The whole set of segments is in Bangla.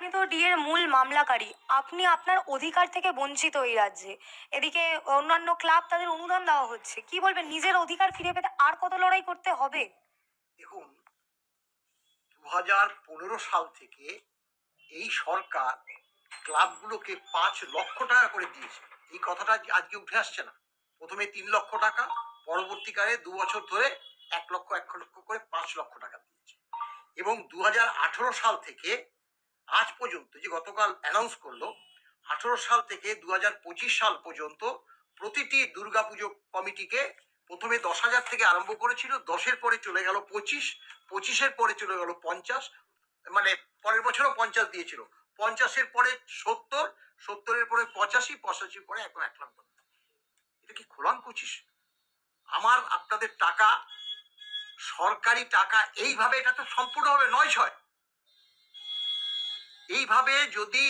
আপনি তো ডিএর মূল মামলাকারী। আপনি আপনার অধিকার থেকে বঞ্চিত এই রাজ্যে। এদিকে অন্যান্য ক্লাব তাদের অনুদান দেওয়া হচ্ছে। কি বলবেন? নিজের অধিকার ফিরে পেতে আর কত লড়াই করতে হবে? দেখুন দু হাজার পনেরো সাল থেকে এই সরকার ক্লাবগুলোকে পাঁচ লক্ষ টাকা করে দিয়েছে। এই কথাটা আজকে উঠে আসছে না। প্রথমে তিন লক্ষ টাকা, পরবর্তীকালে দু বছর ধরে এক লক্ষ এক লক্ষ করে পাঁচ লক্ষ টাকা দিয়েছে। এবং দু হাজার আঠেরো সাল থেকে আজ পর্যন্ত যে গতকাল অ্যানাউন্স করল, আঠেরো সাল থেকে দু হাজার পঁচিশ সাল পর্যন্ত প্রতিটি দুর্গাপুজো কমিটিকে প্রথমে দশ হাজার থেকে আরম্ভ করেছিল, দশের পরে চলে গেল পঁচিশ, পঁচিশের পরে চলে গেল পঞ্চাশ মানে পরের বছরও পঞ্চাশ দিয়েছিল। পঞ্চাশের পরে সত্তর, সত্তরের পরে পঁচাশি, পঁচাশির পরে এখন এক লাখ এটা কি খোলাম পঁচিশ আমার, আপনাদের টাকা, সরকারি টাকা এইভাবে এটা তো সম্পূর্ণভাবে নয় ছয়। এইভাবে যদি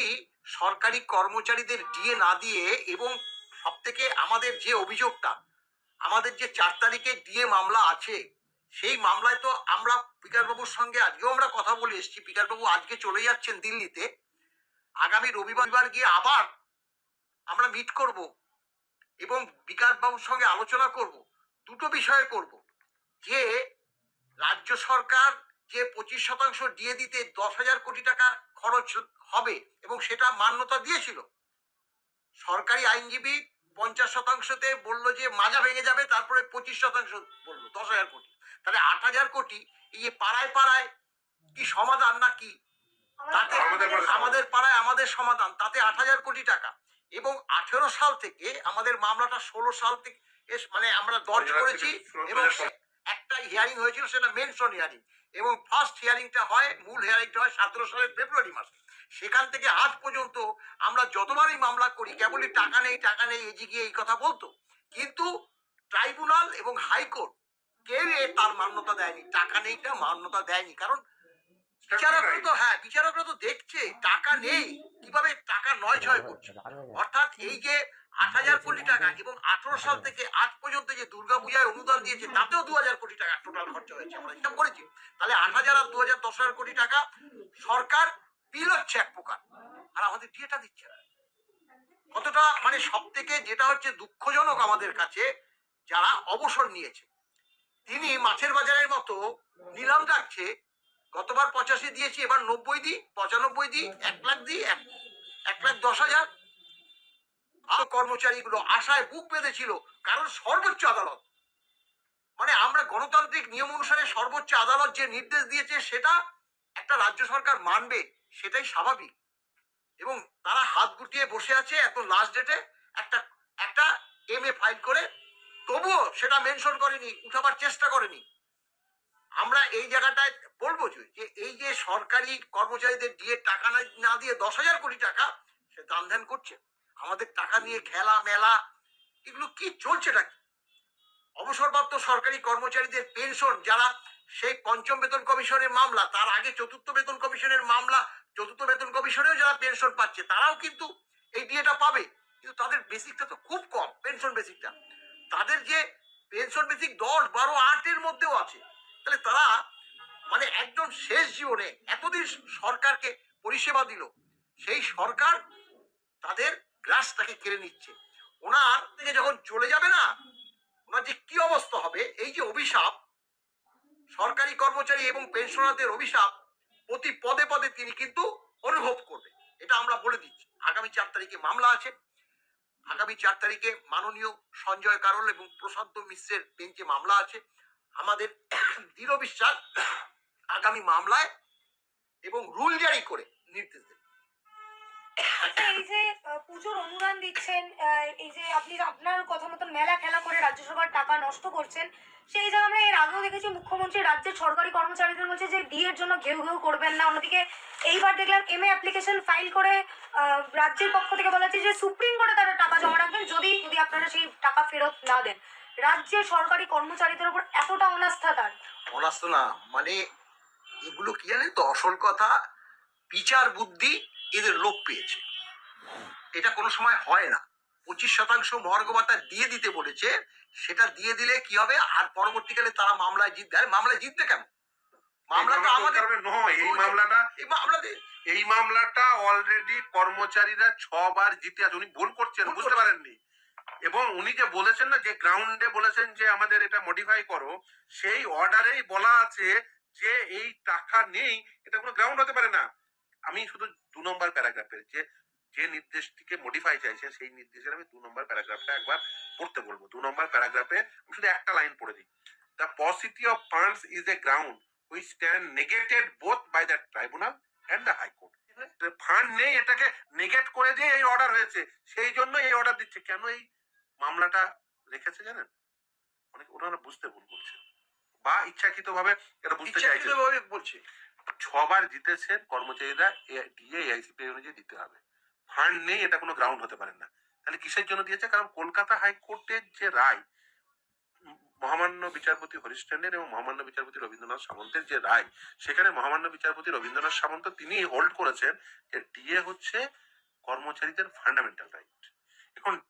সরকারি কর্মচারীদের ডিএ না দিয়ে এবং সব থেকে আমাদের যে অভিযোগটা, আমাদের যে চার তারিখে ডিএ মামলা আছে, সেই মামলায় তো আমরা পিকারবাবুর সঙ্গে আজকেও আমরা কথা বলে এসেছি। পিকারবাবু আজকে চলে যাচ্ছেন দিল্লিতে। আগামী রবিবার গিয়ে আবার আমরা মিট করব এবং বিকাশবাবুর সঙ্গে আলোচনা করব, দুটো বিষয়ে করব। যে রাজ্য সরকার যে পঁচিশ শতাংশ দিয়ে দিতে দশ হাজার কোটি টাকা খরচ হবে এবং সেটা মান্যতা দিয়েছিল। সরকারি আইনজীবী পঞ্চাশ শতাংশতে বলল যে মাজা ভেঙে যাবে তারপরে পঁচিশ শতাংশ বলল দশ হাজার কোটি। তাহলে আট হাজার কোটি এই যে পাড়ায় পাড়ায় কি সমাধান না কি তাতে আমাদের পাড়ায় আমাদের সমাধান তাতে আট হাজার কোটি টাকা। এবং আঠেরো সাল থেকে আমাদের মামলাটা ষোলো সাল থেকে মানে আমরা দর্জ করেছি এবং হিয়ারিং হয়েছিল সেটা মেনশন হিয়ারিং এবং ফার্স্ট হিয়ারিংটা হয়, মূল হিয়ারিংটা হয় সতেরো সালের ফেব্রুয়ারি মাসে। সেখান থেকে আজ পর্যন্ত আমরা যতবারই মামলা করি, কেবলই টাকা নেই টাকা নেই এজি গিয়ে এই কথা বলতো। কিন্তু ট্রাইব্যুনাল এবং হাইকোর্ট কেউ তার মান্যতা দেয়নি? টাকা নেইটা মান্যতা দেয়নি। কারণ বিচারকরা তো হ্যাঁ বিচারকরা তো দেখছে, টাকা নেই। কীভাবে টাকা নয় ছয় করছে? অর্থাৎ এই যে আট হাজার কোটি টাকা এবং আঠারো সাল থেকে আজ পর্যন্ত যে দুর্গাপূজায় অনুদান দিয়েছে তাতেও দু হাজার কোটি টাকা টোটাল খরচা হয়েছে। আমরা হিসাব করেছি। তাহলে আট হাজার আর দু হাজার দশ হাজার কোটি টাকা সরকার বিল হচ্ছে এক প্রকার। আর আমাদের ডিএটা দিচ্ছে না। কতটা মানে সব থেকে যেটা হচ্ছে দুঃখজনক আমাদের কাছে যারা অবসর নিয়েছে তিনি মাছের বাজারের মতো নিলাম ডাকছে গতবার পঁচাশি দিয়েছি এবার নব্বই দিই পঁচানব্বই দিই এক লাখ দিই এক লাখ দশ হাজার কর্মচারীগুলো আশায় বুক বেঁধেছিল, কারণ সর্বোচ্চ আদালত। মানে আমরা গণতান্ত্রিক নিয়ম অনুসারে সর্বোচ্চ আদালত যে নির্দেশ দিয়েছে, সেটা একটা রাজ্য সরকার মানবে, সেটাই স্বাভাবিক। এবং তারা হাত গুটিয়ে বসে আছে এত লাস্ট ডেটে একটা একটা এম এ ফাইল করে, তবুও সেটা মেনশন করেনি, উঠাবার চেষ্টা করেনি। আমরা এই জায়গাটায় বলব যে এই যে সরকারি কর্মচারীদের দিয়ে টাকা না- না দিয়ে দশ হাজার কোটি টাকা, সে দান ধ্যান করছে। আমাদের টাকা নিয়ে খেলা, মেলা, এগুলো কি চলছেটা কি অবসরপ্রাপ্ত সরকারি কর্মচারীদের পেনশন, যারা সেই পঞ্চম বেতন কমিশনের মামলা, তার আগে চতুর্থ বেতন কমিশনের মামলা, চতুর্থ বেতন কমিশনেও যারা পেনশন পাচ্ছে, তারাও কিন্তু এই ডিএটা পাবে। কিন্তু তাদের বেসিকটা তো খুব কম, পেনশন বেসিকটা। তাদের যে পেনশন বেসিক দশ, বারো আটের মধ্যেও আছে। তাহলে তারা মানে একদম শেষ জীবনে এতদিন সরকারকে পরিষেবা দিল, সেই সরকার তাদের গ্রাসটাকে কেড়ে নিচ্ছে। ওনার থেকে যখন চলে যাবে না, ওনার যে কি অবস্থা হবে, এই যে অভিশাপ, সরকারি কর্মচারী এবং পেনশনারদের অভিশাপ, প্রতি পদে পদে তিনি কিন্তু অনুভব করবে। এটা আমরা বলে দিচ্ছি। আগামী চার তারিখে মামলা আছে। আগামী চার তারিখে মাননীয় সঞ্জয় কারল এবং প্রশান্ত মিশ্রের বেঞ্চে মামলা আছে। আমাদের দৃঢ় বিশ্বাস, আগামী মামলায় এবং রুল জারি করে নির্দেশ দেবে। এই যে পুজোর অনুদান দিচ্ছেন এই যে আপনি আপনার কথা মতন মেলা খেলা করে রাজ্য সরকার টাকা নষ্ট করছেন, সেই জায়গায় আমরা এর আগেও দেখেছি মুখ্যমন্ত্রী রাজ্যের সরকারি কর্মচারীদের বলছে যে ডিএর জন্য ঘেউ ঘেউ করবেন না। অন্যদিকে এইবার দেখলাম এম এ অ্যাপ্লিকেশন ফাইল করে রাজ্যের পক্ষ থেকে বলা হচ্ছে যে সুপ্রিম কোর্টে তারা টাকা জমা রাখবেন যদি যদি আপনারা সেই টাকা ফেরত না দেন। রাজ্যের সরকারি কর্মচারীদের উপর এতটা অনাস্থা তার? অনাস্ত না মানে এগুলো কি জানেন তো আসল কথা, বিচার বুদ্ধি এদের লোপ পেয়েছে। এটা কোনো সময় হয় না। পঁচিশ শতাংশ মর্গ ভাতা দিয়ে দিতে বলেছে সেটা দিয়ে দিলে কি হবে? আর পরবর্তীকালে তারা মামলায় জিতবে। আরে মামলায় জিতবে কেন? মামলাটা আমাদের নয় এই মামলাটা এই মামলাতে এই মামলাটা অলরেডি কর্মচারীরা ছবার জিতে আছে। উনি ভুল করছেন বুঝতে পারেননি। এবং উনি যে বলেছেন না যে গ্রাউন্ডে বলেছেন যে আমাদের এটা মডিফাই করো সেই অর্ডারেই বলা আছে যে এই টাকা নেই এটা কোনো গ্রাউন্ড হতে পারে না। আমি শুধু দু নম্বর প্যারাগ্রাফের যে যে নির্দেশটিকে মডিফাই চাইছে, সেই নির্দেশের আমি দু নম্বর প্যারাগ্রাফটা একবার পড়তে বলব। দু নম্বর প্যারাগ্রাফে আমি শুধু একটা লাইন পড়ে দিই। The paucity of funds is a ground which stand negated both by the tribunal and the high court fund নেই, এটাকে নেগেট করে দিয়ে এই অর্ডার হয়েছে। সেই জন্য এই অর্ডার দিচ্ছে। কেন এই মামলাটা রেখেছে জানেন? অনেক ওনারা বুঝতে ভুল করছে বা ইচ্ছাকৃত ভাবে এটা বুঝতে চাইছে বলছে। ছবার জিতেছেন কর্মচারীরা ডিএ আইসিপি অনুযায়ী দিতে হবে। ফান্ড নেই, এটা কোনো গ্রাউন্ড হতে পারে না। তাহলে কিসের জন্য দিয়েছে? কারণ কলকাতা হাইকোর্টের যে রায়, মহামান্য বিচারপতি হরিশ্চন্দ্রের এবং মহামান্য বিচারপতি রবীন্দ্রনাথ সামন্তের যে রায়, সেখানে মহামান্য বিচারপতি রবীন্দ্রনাথ সামন্ত তিনি হোল্ড করেছেন যে ডিএ হচ্ছে কর্মচারীদের ফান্ডামেন্টাল রাইট এখন